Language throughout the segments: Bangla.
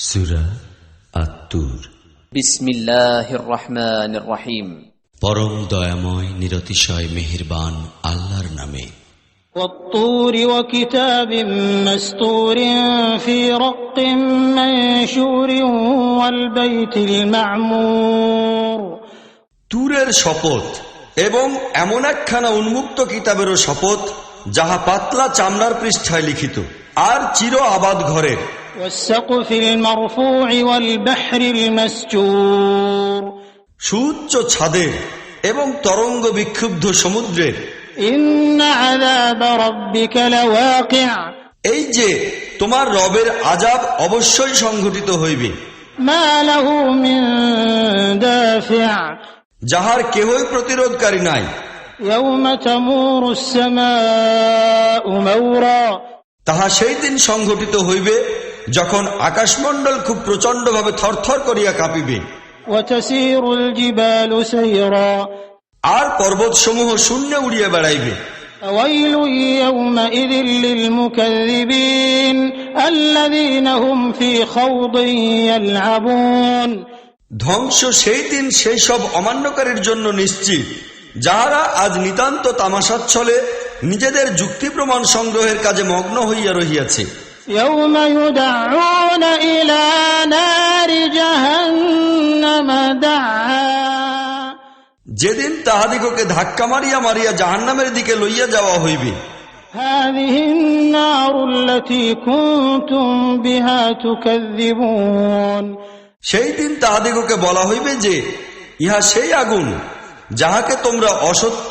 সুরা আত্মুর بسم الله الرحمن الرحيم পরম দয়াময় নিরতিশয় মেহেরবান আল্লাহর নামে والطور وكتاب مستور في رق منشور والبيت المعمور তুরের শপথ এবং এমন একখানা উন্মুক্ত কিতাবেরও শপথ যাহা পাতলা চামড়ার পৃষ্ঠায় লিখিত আর চির আবাদ ঘরের والسقف المرفوع والبحر المسجور সুউচ্চ ছাদের এবং তরঙ্গ বিক্ষুব্ধ সমুদ্রের إن عذاب ربك لواقع এই যে তোমার রবের আজাব অবশ্যই সংঘটিত হইবে ما له من دافع যাহার কেহই প্রতিরোধকারী নাই يوم تمور السماء مورا তাহা সেই দিন সংঘটিত হইবে যখন আকাশমণ্ডল খুব প্রচণ্ডভাবে থরথর করিয়া কাঁপিবে। আর পর্বত সমূহ শূন্য উড়িয়া বেড়াইবে। ধ্বংস সেই দিন সেই সব অমান্যকারীর জন্য নিশ্চিত যাহারা আজ নিতান্ত তামাশাচ্ছলে নিজেদের যুক্তি প্রমাণ সংগ্রহের কাজে মগ্ন হইয়া রহিয়াছে। يوم يدعون إلى نار جهنم دعا যেদিন তাহাদিগকে ধাক্কা মারিয়া মারিয়া জাহান্নামের দিকে লইয়া যাওয়া হইবে هذه النار التي كنتم بها تكذبون সেই দিন তাহাদিগকে বলা হইবে যে ইহা সেই আগুন যাহাকে তোমরা অসত্য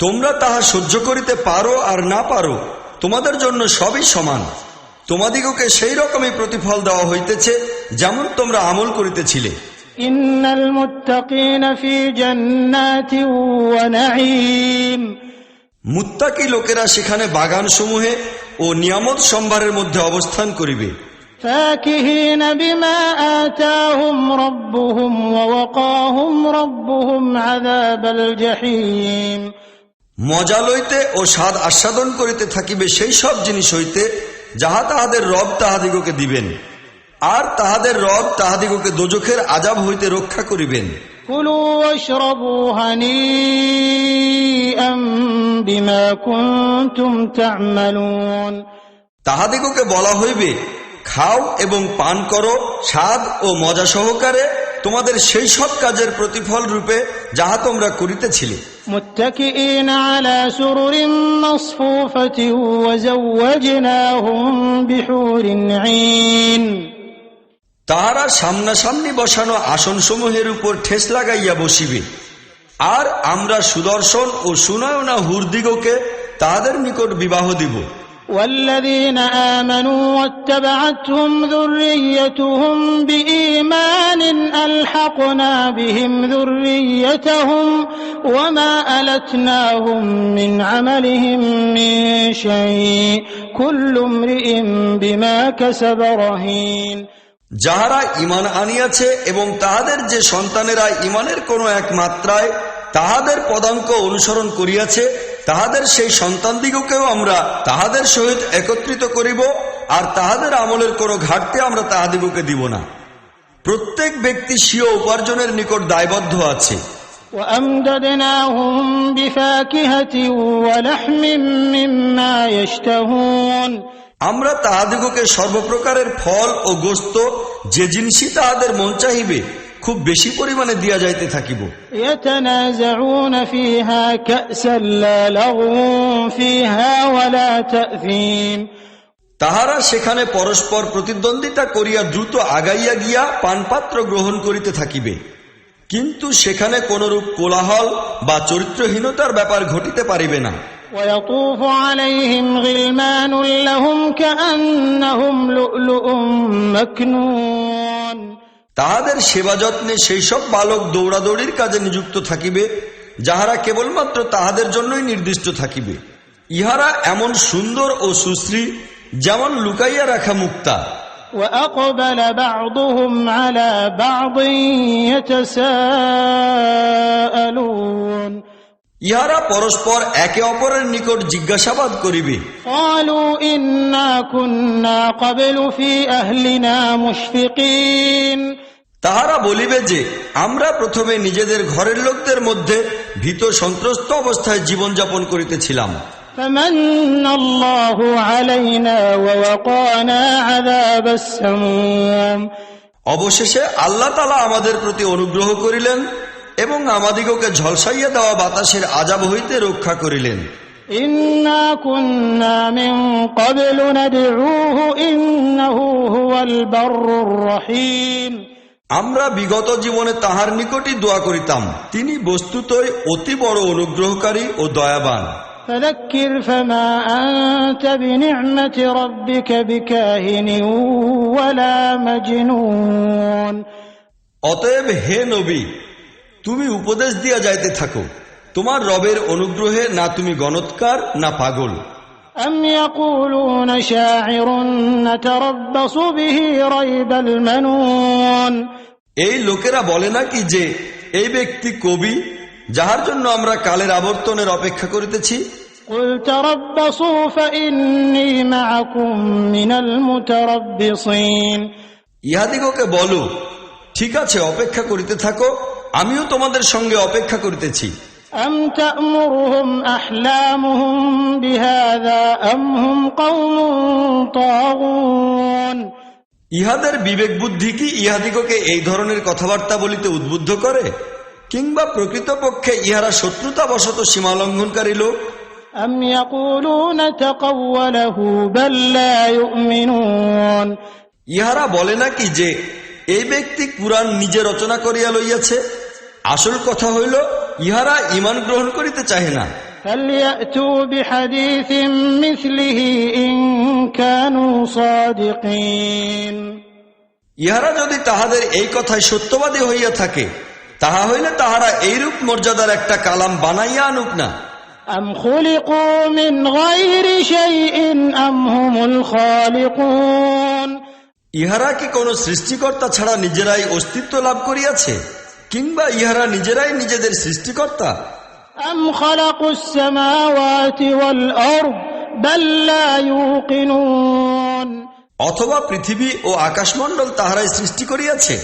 তোমরা তাহা সহ্য করিতে পারো আর না পারো তোমাদের জন্য সবই সমান। তোমাদিগকে সেই রকমই প্রতিফল দেওয়া হইতেছে যেমন তোমরা আমল করিতেছিলে। মুত্তাকি লোকেরা সেখানে বাগান সমূহে ও নিয়ামত সম্ভারের মধ্যে অবস্থান করিবে। রব্বুহুম মজা লইতে ও স্বাদ আস্বাদন করিতে থাকিবে সেই সব জিনিস হইতে যাহা তাহাদের রব তাহাদিগকে দিবেন আর তাহাদের রব তাহাদিগকে দোজখের আজাব হইতে রক্ষা করিবেন। তাহাদিগকে বলা হইবে খাও এবং পান করো স্বাদ ও মজা সহকারে তোমাদের সেই সব কাজের প্রতিফল রূপে যাহা তোমরা করিতেছিলে। متكئين على سرر مصفوفة وزوجناهم بحور عين তাহারা সামনাসামনি বসানো আসনসমূহের উপর ঠেস লাগাইয়া বসিবে আর আমরা সুদর্শন ও সুনয়না হুরদিগকে তাহাদের নিকট বিবাহ দিব والذين آمنوا واتبعتهم ذريتهم بإيمان ألحقنا بهم ذريتهم وما ألتناهم من عملهم من شيء كل امرئ بما كسب رهين যাহারা ইমান আনিয়াছে এবং তাহাদের যে সন্তানেরা ইমানের কোনো এক মাত্রায় তাহাদের পদাঙ্ক অনুসরণ করিয়াছে তাহাদের সেই সন্তানদিগকেও আমরা তাহাদের সহিত একত্রিত করিব আর তাহাদের আমলের কোনো ঘাটতি আমরা তাহাদিগকে দিব না। প্রত্যেক ব্যক্তি স্বীয় উপার্জনের নিকট দায়বদ্ধ আছে। আমরা তাহাদিগকে সর্বপ্রকারের ফল ও গোস্ত যে জিনিসই তাহাদের মন চাহিবে খুব বেশি পরিমাণে দিয়া যাইতে থাকিব يتنازعون فيها كأسا لا لغو فيها ولا تأثيم তাহারা সেখানে পরস্পর প্রতিদ্বন্দ্বিতা করিয়া দ্রুত আগাইয়া গিয়া পানপাত্র গ্রহণ করিতে থাকিবে কিন্তু সেখানে কোনরূপ কোলাহল বা চরিত্রহীনতার ব্যাপার ঘটিতে পারিবে না ويطوف عليهم غلمان لهم كأنهم لؤلؤ مكنون তাহাদের সেবা যত্নে সেই সব বালক দৌড়াদৌড়ির কাজে নিযুক্ত থাকিবে যাহারা কেবলমাত্র তাহাদের জন্যই নির্দিষ্ট থাকিবে ইহারা এমন সুন্দর ও সুশ্রী যেমন লুকাইয়া রাখা মুক্তা وأقبل بعضهم على بعض يتساءلون ইহারা পরস্পর একে অপরের নিকট জিজ্ঞাসাবাদ করিবে। তাহারা বলিবে যে আমরা প্রথমে নিজেদের ঘরের লোকদের মধ্যে ভীত সন্ত্রস্ত অবস্থায় জীবনযাপন করিতেছিলাম। অবশেষে আল্লাহ তালা আমাদের প্রতি অনুগ্রহ করিলেন। এবং আমাদিগকে ঝলসাইয়া দেওয়া বাতাসের আজাব হইতে রক্ষা করিলেন إنا كنا من قبل ندعوه إنه هو البر الرحيم আমরা বিগত জীবনে তাহার নিকটই দোয়া করিতাম তিনি বস্তুতই অতি বড় অনুগ্রহকারী ও দয়াবান فذكر فما أنت بنعمة ربك بكاهن ولا مجنون অতএব হে নবী তুমি উপদেশ দিয়া যাইতে থাকো তোমার রবের অনুগ্রহে না তুমি গণৎকার না পাগল أم يقولون شاعر نتربص به ريب المنون এই লোকেরা বলে নাকি যে এই ব্যক্তি কবি যাহার জন্য আমরা কালের আবর্তনের অপেক্ষা করিতেছি قل تربصوا فإني معكم من المتربصين ইহাদিগকে বলো ঠিক আছে অপেক্ষা করিতে থাকো আমিও তোমাদের সঙ্গে অপেক্ষা করিতেছি أم تأمرهم أحلامهم بهذا أم هم قوم طاغون ইহাদের বিবেক বুদ্ধি কি ইহাদিগকে এই ধরনের কথাবার্তা বলিতে উদ্বুদ্ধ করে কিংবা প্রকৃতপক্ষে ইহারা শত্রুতা বশত সীমালঙ্ঘনকারী লোক أم يقولون تقوله بل لا يؤمنون ইহারা বলে নাকি যে এই ব্যক্তি কুরআন নিজে রচনা করিয়া লইয়াছে আসল কথা হইল ইহারা ইমান গ্রহণ করিতে চাহে না। ইহারা যদি তাহাদের এই কথায় সত্যবাদী হইয়া থাকে তাহা হইলে তাহারা এইরূপ মর্যাদার একটা কালাম বানাইয়া আনুক না। ইহারা কি কোন সৃষ্টিকর্তা ছাড়া নিজেরাই অস্তিত্ব লাভ করিয়াছে? কিংবা ইহারা নিজেরাই নিজেদের সৃষ্টিকর্তা। অথবা পৃথিবী ও আকাশমণ্ডল তাহারাই সৃষ্টি করিয়াছে।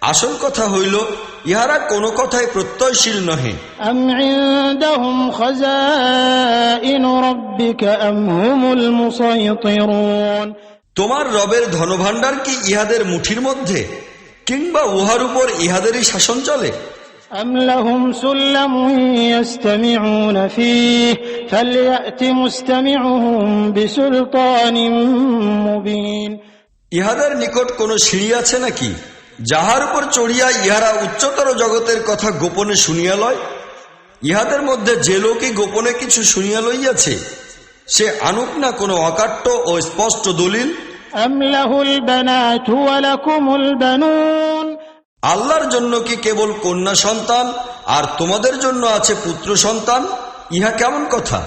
আসল কথা হইল ইহারা কোনো কথায় প্রত্যয়শীল নহে। তোমার রবের ধনভাণ্ডার কি ইহাদের মুঠির মধ্যে? কিংবা উহার উপর ইহাদেরই শাসন চলে أم لهم سلم يستمعون فيه فليأت مستمعهم بسلطان مبين ইহাদের নিকট কোনো সিঁড়ি আছে নাকি যাহার উপর চড়িয়া ইহারা উচ্চতর জগতের কথা গোপনে শুনিয়া লয় ইহাদের মধ্যে যে লোকই গোপনে কিছু শুনিয়া লইয়াছে সে আনুক না কোনো অকাট্য ও স্পষ্ট দলিল أم له البنات ولكم البنون আল্লাহর জন্য কি কেবল কন্যা সন্তান আর তোমাদের জন্য আছে পুত্র সন্তান ইহা কেমন কথা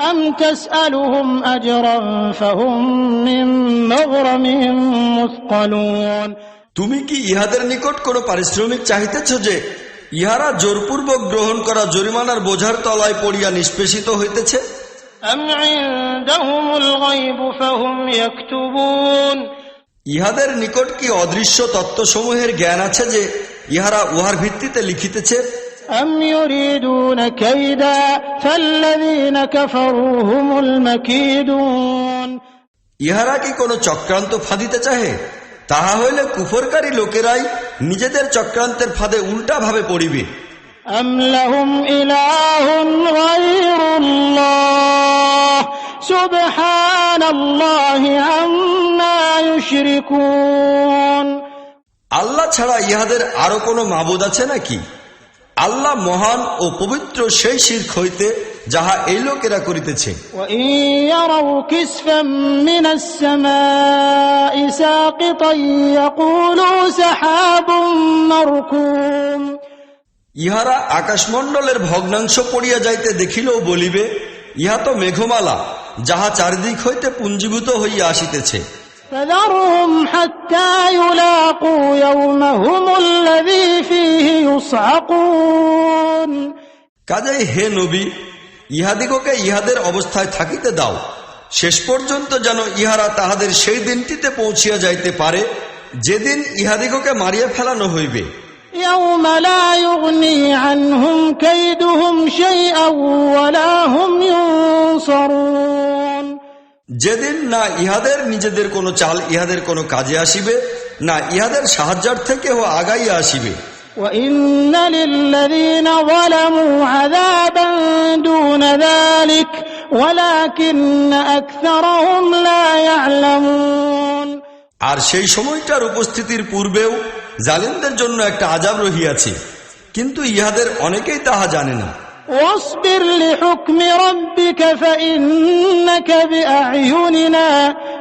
أم تسألهم أجرا فهم من مغرم مثقلون তুমি কি ইহাদের নিকট কোনো পারিশ্রমিক চাহিতেছ যে ইহারা জোরপূর্বক গ্রহণ করা জরিমানার বোঝার তলায় পড়িয়া নিষ্পেষিত হইতেছে ইহাদের নিকট কি অদৃশ্য তত্ত্বসমূহের জ্ঞান আছে যে ইহারা উহার ভিত্তিতে লিখিতেছে? ইহারা কি কোনো চক্রান্ত ফাঁদিতে চাহে? তাহা হইলে কুফরকারী লোকেরাই নিজেদের চক্রান্তের ফাঁদে উল্টা ভাবে পড়িবে আমলাহুম ইলাহুন আল্লাহ ছাড়া ইহাদের আরও কোনো মাবুদ আছে নাকি? আল্লাহ মহান ও পবিত্র সেই শির্ক হইতে যাহা এই লোকেরা করিতেছে। ইহারা আকাশমন্ডলের ভগ্নাংশ পড়িয়া যাইতে দেখিলেও বলিবে ইহা তো মেঘমালা। যাহা চারিদিক হইতে পুঞ্জীভূত হইয়া আসিতেছে। কাজেই হে নবী ইহাদিগকে ইহাদের অবস্থায় থাকিতে দাও। শেষ পর্যন্ত যেন ইহারা তাহাদের সেই দিনটিতে পৌঁছিয়া যাইতে পারে যেদিন ইহাদিগকে মারিয়া ফেলানো হইবে। يوم لا يغني عنهم كيدهم شيئا ولا هم ينصرون যেদিন না ইহাদের নিজেদের কোনো চাল ইহাদের কোনো কাজে আসিবে না ইহাদের সাহায্যার্থেকেও আগাইয়া আসিবে وإن للذين ظلموا عذابا دون ذلك ولكن أكثرهم لا يعلمون আর সেই সময়টার উপস্থিতির পূর্বেও জালিমদের জন্য একটা আজাব রহিয়াছে কিন্তু ইহাদের অনেকেই তাহা জানে না واصبر لحكم ربك فإنك بأعيننا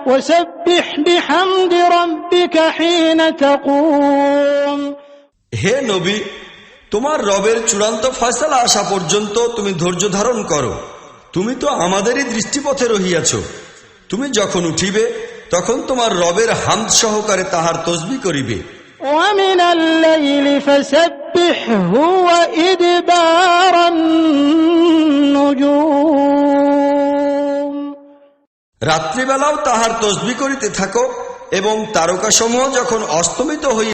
وسبح بحمد ربك حين تقوم হে নবী তোমার রবের চূড়ান্ত ফয়সালা আসা পর্যন্ত তুমি ধৈর্য ধারণ করো তুমি তো আমাদেরই দৃষ্টিপথে রহিয়াছ তুমি যখন উঠিবে তখন তোমার রবের হামদ সহকারে তাহার তসবি করিবে ومن الليل فسبحه وإدبار النجوم রাত্রিবেলাও তাহার তসবি করিতে থাকো এবং তারকাসমূহ যখন অস্তমিত হইয়া